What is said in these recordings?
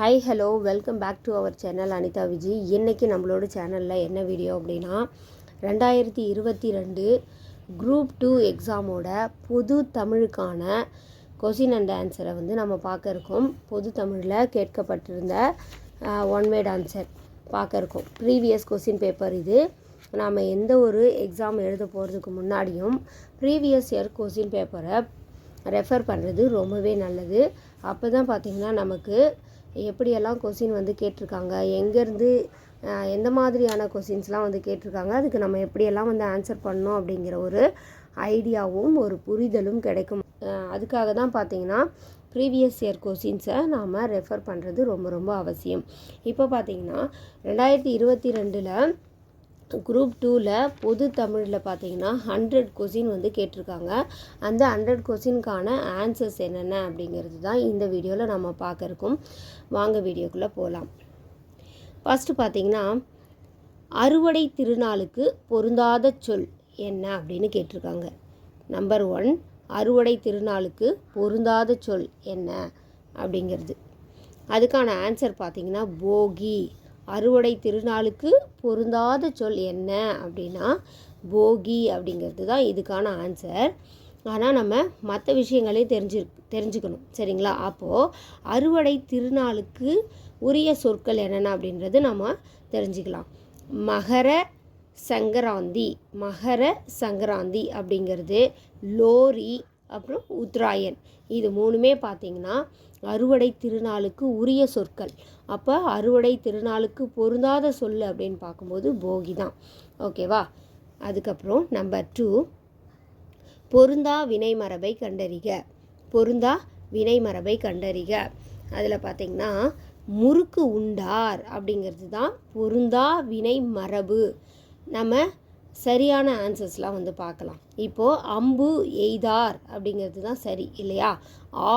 Hi hello welcome back to our channel Anitha Viji இன்றைக்கி நம்மளோட சேனலில் என்ன வீடியோ அப்படின்னா ரெண்டாயிரத்தி இருபத்தி ரெண்டு குரூப் டூ எக்ஸாமோட பொது தமிழுக்கான கொஷின் அண்ட் ஆன்சரை வந்து நம்ம பார்க்க இருக்கோம். பொது தமிழில் கேட்கப்பட்டிருந்த ஒன் வேர்ட் ஆன்சர் பார்க்க இருக்கோம். ப்ரீவியஸ் கொஷின் பேப்பர் இது. நாம் எந்த ஒரு எக்ஸாம் எழுத போகிறதுக்கு முன்னாடியும் ப்ரீவியஸ் இயர் கொஷின் பேப்பரை ரெஃபர் பண்ணுறது ரொம்பவே நல்லது. அப்போ தான் பார்த்திங்கன்னா நமக்கு எப்படியெல்லாம் கொஷின் வந்து கேட்டிருக்காங்க? எங்கேருந்து எந்த மாதிரியான கொஷின்ஸ்லாம் வந்து கேட்டிருக்காங்க? அதுக்கு நம்ம எப்படியெல்லாம் வந்து ஆன்சர் பண்ணோம் அப்படிங்கிற ஒரு ஐடியாவும் ஒரு புரிதலும் கிடைக்கும். அதுக்காக தான் பார்த்தீங்கன்னா ப்ரீவியஸ் இயர் கொஷின்ஸை நாம் ரெஃபர் பண்ணுறது ரொம்ப ரொம்ப அவசியம். இப்போ பார்த்தீங்கன்னா ரெண்டாயிரத்தி இருபத்தி ரெண்டில் குரூப் டூவில் பொது தமிழில் பார்த்தீங்கன்னா ஹண்ட்ரட் கொஷின் வந்து கேட்டிருக்காங்க. அந்த ஹண்ட்ரட் கொஷினுக்கான ஆன்சர்ஸ் என்னென்ன அப்படிங்கிறது தான் இந்த வீடியோவில் நம்ம பார்க்க இருக்கோம். வாங்க வீடியோக்குள்ளே போகலாம் ஃபஸ்ட்டு பார்த்தீங்கன்னா அறுவடை திருநாளுக்கு பொருந்தாத சொல் என்ன அப்படின்னு கேட்டிருக்காங்க. நம்பர் ஒன் அறுவடை திருநாளுக்கு பொருந்தாத சொல் என்ன அப்படிங்கிறது. அதுக்கான ஆன்சர் பார்த்தீங்கன்னா போகி. அறுவடை திருநாளுக்கு பொருந்தாத சொல் என்ன அப்படின்னா போகி அப்படிங்கிறது தான் இதுக்கான ஆன்சர் ஆனால் நம்ம மற்ற விஷயங்களையும் தெரிஞ்சு தெரிஞ்சுக்கணும். சரிங்களா? அப்போது அறுவடை திருநாளுக்கு உரிய சொற்கள் என்னென்ன அப்படின்றது நம்ம தெரிஞ்சுக்கலாம். மகர சங்கராந்தி மகர சங்கராந்தி அப்படிங்கிறது லோரி அப்புறம் உத்ராயன். இது மூணுமே பார்த்தீங்கன்னா அறுவடை திருநாளுக்கு உரிய சொற்கள். அப்போ அறுவடை திருநாளுக்கு பொருந்தாத சொல் அப்படின்னு பார்க்கும்போது போகி தான். ஓகேவா அதுக்கப்புறம் நம்பர் டூ பொருந்தா வினைமரபை கண்டறிக. பொருந்தா வினைமரபை கண்டறிக. அதில் பார்த்தீங்கன்னா முறுக்கு உண்டார் அப்படிங்கிறது தான் பொருந்தா வினை மரபு. நம்ம சரியான ஆன்சர்ஸ்லாம் வந்து பார்க்கலாம். இப்போது அம்பு எய்தார் அப்படிங்கிறது தான் சரி இல்லையா?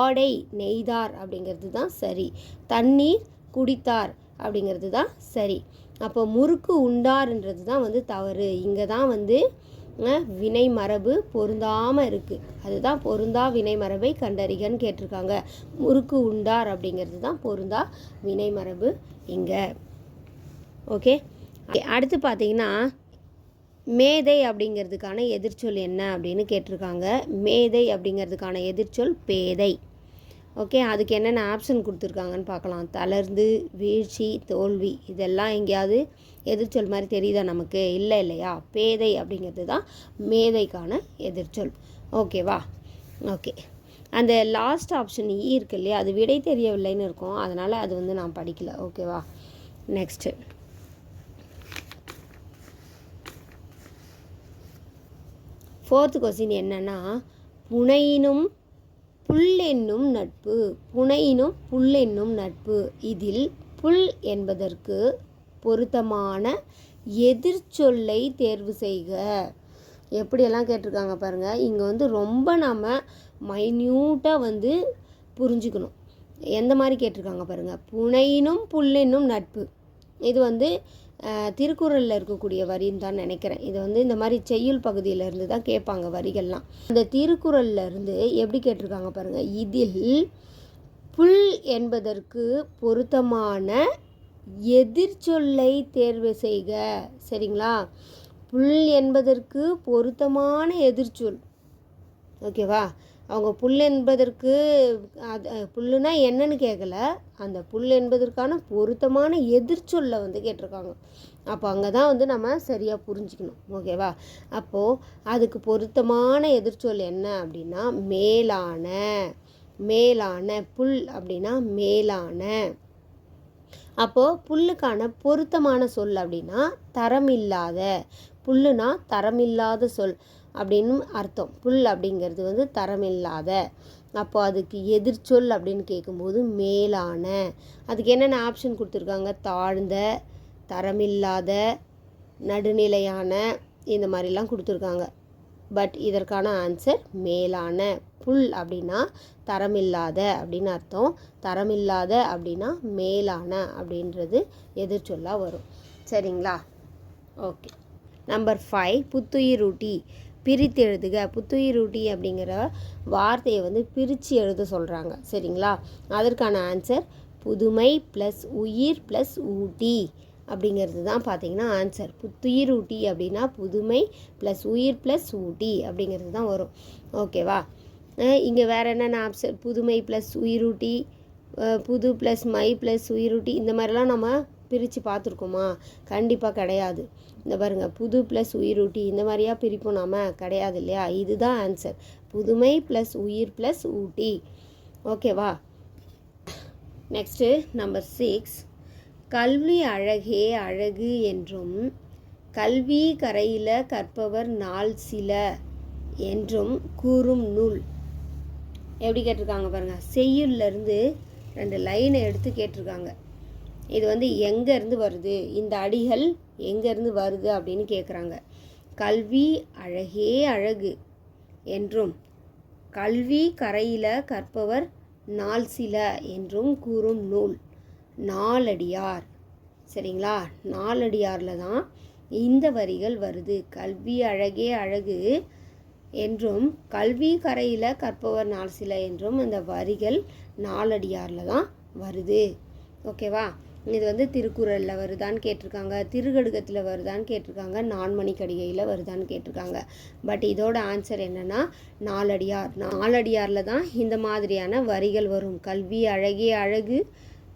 ஆடை நெய்தார் அப்படிங்கிறது தான் சரி. தண்ணீர் குடித்தார் அப்படிங்கிறது தான் சரி. அப்போ முறுக்கு உண்டார்ன்றது தான் வந்து தவறு. இங்கே தான் வந்து வினை மரபு பொருந்தாமல் இருக்குது அதுதான் பொருந்தா வினை மரபை கண்டறிகன்னு கேட்டிருக்காங்க. முறுக்கு உண்டார் அப்படிங்கிறது தான் பொருந்தா வினை மரபு இங்கே. ஓகே? அடுத்து பார்த்தீங்கன்னா மேதை அப்படிங்கிறதுக்கான எதிர்ச்சொல் என்ன அப்படின்னு கேட்டிருக்காங்க. மேதை அப்படிங்கிறதுக்கான எதிர்ச்சொல் பேதை. ஓகே அதுக்கு என்னென்ன ஆப்ஷன் கொடுத்துருக்காங்கன்னு பார்க்கலாம். தளர்ந்து வீழ்ச்சி தோல்வி. இதெல்லாம் எங்கேயாவது எதிர்ச்சொல் மாதிரி தெரியுதா நமக்கு? இல்லை இல்லையா? பேதை அப்படிங்கிறது தான் மேதைக்கான எதிர்ச்சொல். ஓகேவா? ஓகே. அந்த லாஸ்ட் ஆப்ஷன் ஈ இருக்கு இல்லையா? அது விடை தெரியவில்லைன்னு இருக்கும். அதனால் அது வந்து நான் படிக்கல. ஓகேவா? நெக்ஸ்ட்டு ஃபோர்த்து கொஸ்டின் என்னென்னா புனையினும் புல்லென்னும் நட்பு புனையினும் புல்லென்னும் நட்பு. இதில் புல் என்பதற்கு பொருத்தமான எதிர்ச்சொல்லை தேர்வு செய்க. எப்படியெல்லாம் கேட்டிருக்காங்க பாருங்கள் இங்கே வந்து ரொம்ப நாம் மைன்யூட்டாக வந்து புரிஞ்சுக்கணும். எந்த மாதிரி கேட்டிருக்காங்க பாருங்கள் புனையினும் புல்லென்னும் நட்பு. இது வந்து திருக்குறளில் இருக்கக்கூடிய வரின்னு தான் நினைக்கிறேன். இது வந்து இந்த மாதிரி செய்யுள் பகுதியிலேருந்து தான் கேட்பாங்க வரிகள்லாம். இந்த திருக்குறளில் இருந்து எப்படி கேட்டிருக்காங்க பாருங்கள் இதில் புல் என்பதற்கு பொருத்தமான எதிர்ச்சொல்லை தேர்வு செய்க. சரிங்களா? புல் என்பதற்கு பொருத்தமான எதிர்ச்சொல். ஓகேவா? அவங்க புல் என்பதற்கு அது புல்லுனா என்னன்னு கேட்கல அந்த புல் என்பதற்கான பொருத்தமான எதிர்ச்சொல்லை வந்து கேட்டிருக்காங்க. அப்போ அங்கே தான் வந்து நம்ம சரியாக புரிஞ்சுக்கணும். ஓகேவா? அப்போது அதுக்கு பொருத்தமான எதிர்ச்சொல் என்ன அப்படின்னா மேலான. மேலான புல் அப்படின்னா மேலான. அப்போது புல்லுக்கான பொருத்தமான சொல் அப்படின்னா தரமில்லாத. புல்லுனா தரமில்லாத சொல். அப்படின்னு அர்த்தம். புல் அப்படிங்கிறது வந்து தரமில்லாத அப்போ அதுக்கு எதிர்ச்சொல் அப்படின்னு கேட்கும்போது மேலான அதுக்கு என்னென்ன ஆப்ஷன் கொடுத்துருக்காங்க? தாழ்ந்த தரமில்லாத நடுநிலையான இந்த மாதிரிலாம் கொடுத்துருக்காங்க. பட் இதற்கான ஆன்சர் மேலான. புல் அப்படின்னா தரமில்லாத அப்படின்னு அர்த்தம். தரமில்லாத அப்படின்னா மேலான அப்படின்றது எதிர்ச்சொல்லாக வரும். சரிங்களா? ஓகே நம்பர் ஃபைவ் புத்துயிரூட்டி. பிரித்து எழுதுக புத்துயிரூட்டி அப்படிங்கிற வார்த்தையை வந்து பிரித்து எழுத சொல்கிறாங்க சரிங்களா? அதற்கான ஆன்சர் புதுமை ப்ளஸ் உயிர் ப்ளஸ் ஊட்டி அப்படிங்கிறது தான் பார்த்தீங்கன்னா ஆன்சர் புத்துயிர் ஊட்டி அப்படின்னா புதுமை ப்ளஸ் உயிர் ப்ளஸ் ஊட்டி அப்படிங்கிறது தான் வரும். ஓகேவா இங்கே வேறு என்னென்ன ஆப்ஷன் புதுமை ப்ளஸ் உயிரூட்டி புது ப்ளஸ் மை ப்ளஸ் உயிரூட்டி இந்த மாதிரிலாம் நம்ம பிரித்து பார்த்துருக்கோமா? கண்டிப்பாக கிடையாது. இந்த பாருங்கள் புது ப்ளஸ் உயிரூட்டி இந்த மாதிரியா பிரிப்போம் நாம? கிடையாது இல்லையா? இதுதான் ஆன்சர் புதுமை ப்ளஸ் உயிர் ப்ளஸ் ஊட்டி. ஓகேவா நெக்ஸ்ட்டு நம்பர் சிக்ஸ் கல்வி அழகே அழகு என்றும் கல்வி கரையில் கற்பவர் நாள் சில என்றும் கூறும் நூல். எப்படி கேட்டிருக்காங்க பாருங்கள் செய்யுள்லேருந்து ரெண்டு லைனை எடுத்து கேட்டிருக்காங்க. இது வந்து எங்கேருந்து வருது? இந்த அடிகள் எங்கேருந்து வருது அப்படின்னு கேட்குறாங்க கல்வி அழகே அழகு என்றும் கல்வி கரையில் கற்பவர் நாள் சில என்றும் கூறும் நூல் நாலடியார். சரிங்களா? நாலடியாரில் தான் இந்த வரிகள் வருது. கல்வி அழகே அழகு என்றும் கல்வி கரையில் கற்பவர் நாள் சில என்றும் இந்த வரிகள் நாலடியாரில் தான் வருது. ஓகேவா? இது வந்து திருக்குறளில் வருதான்னு கேட்டிருக்காங்க. திருகடுகத்தில் வருதான்னு கேட்டிருக்காங்க. நான்மணி கடிகையில் வருதான்னு கேட்டிருக்காங்க. பட் இதோட ஆன்சர் என்னன்னா நாலடியார். நாலடியாரில் தான் இந்த மாதிரியான வரிகள் வரும். கல்வி அழகே அழகு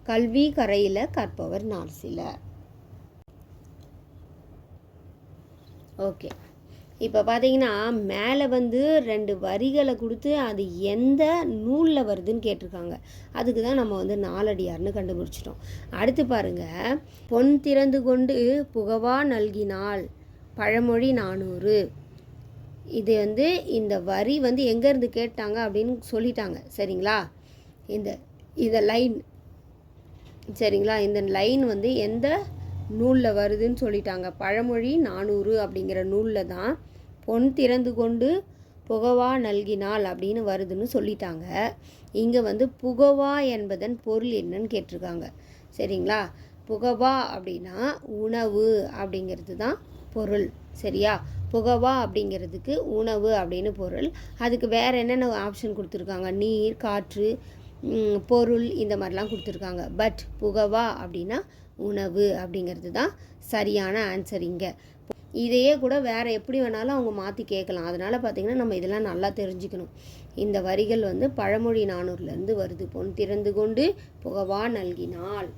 கல்வி கரையில் கற்பவர் நாள் சில. ஓகே இப்போ பார்த்தீங்கன்னா மேலே வந்து ரெண்டு வரிகளை கொடுத்து அது எந்த நூலில் வருதுன்னு கேட்டிருக்காங்க. அதுக்கு தான் நம்ம வந்து நாலடியார்னு கண்டுபிடிச்சிட்டோம். அடுத்து பாருங்கள் பொன் திறந்து கொண்டு புகவா நல்கினாள் பழமொழி நானூறு. இது வந்து இந்த வரி வந்து எங்கேருந்து கேட்டாங்க அப்படின்னு சொல்லிட்டாங்க. சரிங்களா? இந்த இந்த லைன் சரிங்களா? இந்த லைன் வந்து எந்த நூலில் வருதுன்னு சொல்லிட்டாங்க. பழமொழி நானூறு அப்படிங்கிற நூலில் தான் பொன் திறந்து கொண்டு புகவா நல்கினாள் அப்படின்னு வருதுன்னு சொல்லிட்டாங்க. இங்கே வந்து புகவா என்பதன் பொருள் என்னன்னு கேட்டிருக்காங்க. சரிங்களா? புகவா அப்படின்னா உணவு அப்படிங்கிறது தான் பொருள். சரியா? புகவா அப்படிங்கிறதுக்கு உணவு அப்படின்னு பொருள். அதுக்கு வேறு என்னென்ன ஆப்ஷன் கொடுத்துருக்காங்க? நீர் காற்று பொருள் இந்த மாதிரிலாம் கொடுத்துருக்காங்க. பட் புகவா அப்படின்னா உணவு அப்படிங்கிறது தான் சரியான ஆன்சர் இங்கே. இதையே கூட வேறு எப்படி வேணாலும் அவங்க மாற்றி கேட்கலாம். அதனால் பார்த்திங்கன்னா நம்ம இதெல்லாம் நல்லா தெரிஞ்சுக்கணும். இந்த வரிகள் வந்து பழமொழி நானூர்லேருந்து வருது. பொன் திறந்து கொண்டு புகவா நல்கினாள்.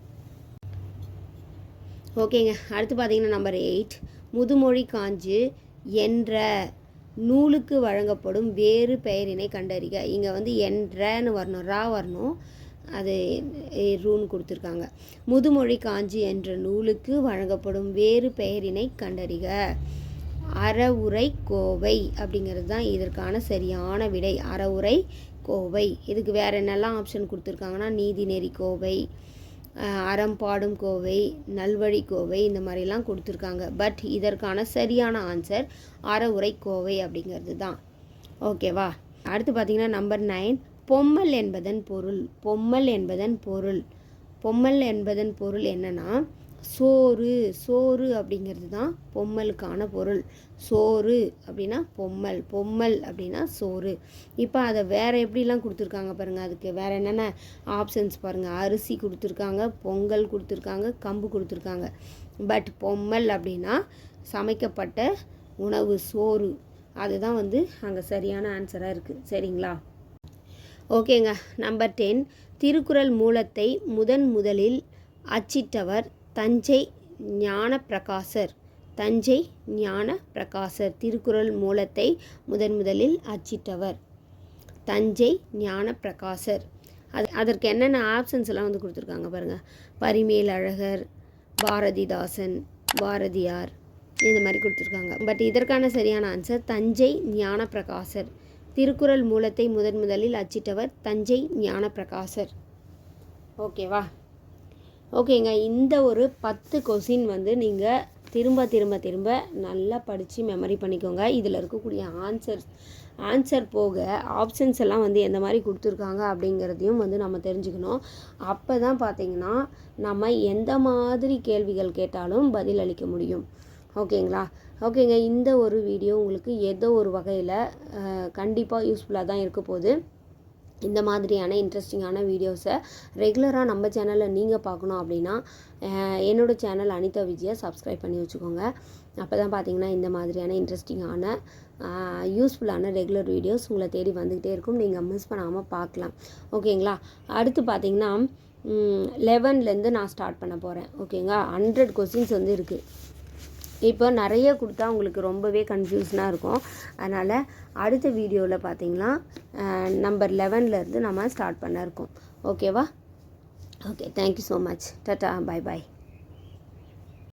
ஓகேங்க. அடுத்து பார்த்தீங்கன்னா நம்பர் எயிட் முதுமொழி காஞ்சு என்ற நூலுக்கு வழங்கப்படும் வேறு பெயரினை கண்டறிக. இங்கே வந்து என்றன்னு வரணும். ரா வரணும். அது ரூன் ரூன்னு கொடுத்துருக்காங்க. முதுமொழி காஞ்சி என்ற நூலுக்கு வழங்கப்படும் வேறு பெயரினை கண்டறிக. அறவுரை கோவை அப்படிங்கிறது தான் இதற்கான சரியான விடை. அறவுரை கோவை. இதுக்கு வேறு என்னெல்லாம் ஆப்ஷன் கொடுத்துருக்காங்கன்னா நீதிநெறி கோவை அறம்பாடும் அறம் பாடும் கோவை நல்வழி கோவை இந்த மாதிரிலாம் கொடுத்துருக்காங்க. பட் இதற்கான சரியான ஆன்சர் அறவுரை கோவை அப்படிங்கிறது தான். ஓகேவா அடுத்து பார்த்திங்கன்னா நம்பர் நைன் பொம்மல் என்பதன் பொருள் பொம்மல் என்பதன் பொருள். பொம்மல் என்பதன் பொருள் என்னன்னா சோறு சோறு அப்படிங்கிறது தான் பொம்மலுக்கான பொருள். சோறு அப்படின்னா பொம்மல் பொம்மல் அப்படின்னா சோறு. இப்போ அதை வேற எப்படிலாம் கொடுத்துருக்காங்க பாருங்கள் அதுக்கு வேற என்னென்ன ஆப்ஷன்ஸ் பாருங்கள் அரிசி கொடுத்துருக்காங்க பொங்கல் கொடுத்துருக்காங்க கம்பு கொடுத்துருக்காங்க. பட் பொம்மல் அப்படின்னா சமைக்கப்பட்ட உணவு சோறு. அதுதான் வந்து அங்கே சரியான ஆன்சராக இருக்குது சரிங்களா? ஓகேங்க. நம்பர் டென் திருக்குறள் மூலத்தை முதன் முதலில் அச்சிட்டவர் தஞ்சை ஞான பிரகாசர் தஞ்சை ஞான பிரகாசர் திருக்குறள் மூலத்தை முதன் முதலில் அச்சிட்டவர். தஞ்சை ஞான பிரகாசர் அது அதற்கு என்னென்ன ஆப்ஷன்ஸ் எல்லாம் வந்து கொடுத்துருக்காங்க பாருங்கள் பரிமேல் அழகர் பாரதிதாசன் பாரதியார் இந்த மாதிரி கொடுத்துருக்காங்க. பட் இதற்கான சரியான ஆன்சர் தஞ்சை ஞான பிரகாசர் திருக்குறள் மூலத்தை முதன் முதலில் அச்சிட்டவர் தஞ்சை ஞான பிரகாசர் ஓகேவா ஓகேங்க இந்த ஒரு பத்து கொஸ்டின் வந்து நீங்கள் திரும்ப திரும்ப திரும்ப நல்லா படித்து மெமரி பண்ணிக்கோங்க. இதில் இருக்கக்கூடிய ஆன்சர் ஆன்சர் போக ஆப்ஷன்ஸ் எல்லாம் வந்து எந்த மாதிரி கொடுத்துருக்காங்க அப்படிங்கிறதையும் வந்து நம்ம தெரிஞ்சுக்கணும். அப்போ தான் பார்த்தீங்கன்னா நம்ம எந்த மாதிரி கேள்விகள் கேட்டாலும் பதில் அளிக்க முடியும். ஓகேங்களா ஓகேங்க இந்த ஒரு வீடியோ உங்களுக்கு ஏதோ ஒரு வகையில் கண்டிப்பாக யூஸ்ஃபுல்லாக தான் இருக்க போகுது. இந்த மாதிரியான இன்ட்ரெஸ்டிங்கான வீடியோஸை ரெகுலராக நம்ம சேனலில் நீங்கள் பார்க்கணும் அப்படின்னா என்னோடய சேனல் அனிதா விஜயை சப்ஸ்கிரைப் பண்ணி வச்சுக்கோங்க. அப்போ தான் பார்த்தீங்கன்னா இந்த மாதிரியான இன்ட்ரெஸ்டிங்கான யூஸ்ஃபுல்லான ரெகுலர் வீடியோஸ் உங்களை தேடி வந்துக்கிட்டே இருக்கும். நீங்கள் மிஸ் பண்ணாமல் பார்க்கலாம். ஓகேங்களா? அடுத்து பார்த்தீங்கன்னா லெவன்லேருந்து நான் ஸ்டார்ட் பண்ண போகிறேன் ஓகேங்களா? ஹண்ட்ரட் கொஸ்டின்ஸ் வந்து இருக்குது இப்போ நிறைய கொடுத்தா உங்களுக்கு ரொம்பவே கன்ஃபியூஸ்னாக இருக்கும். அதனால் அடுத்த வீடியோவில் பார்த்தீங்கன்னா நம்பர் லெவன்லேருந்து நம்ம ஸ்டார்ட் பண்ண இருக்கோம். ஓகேவா okay thank you so much tata bye bye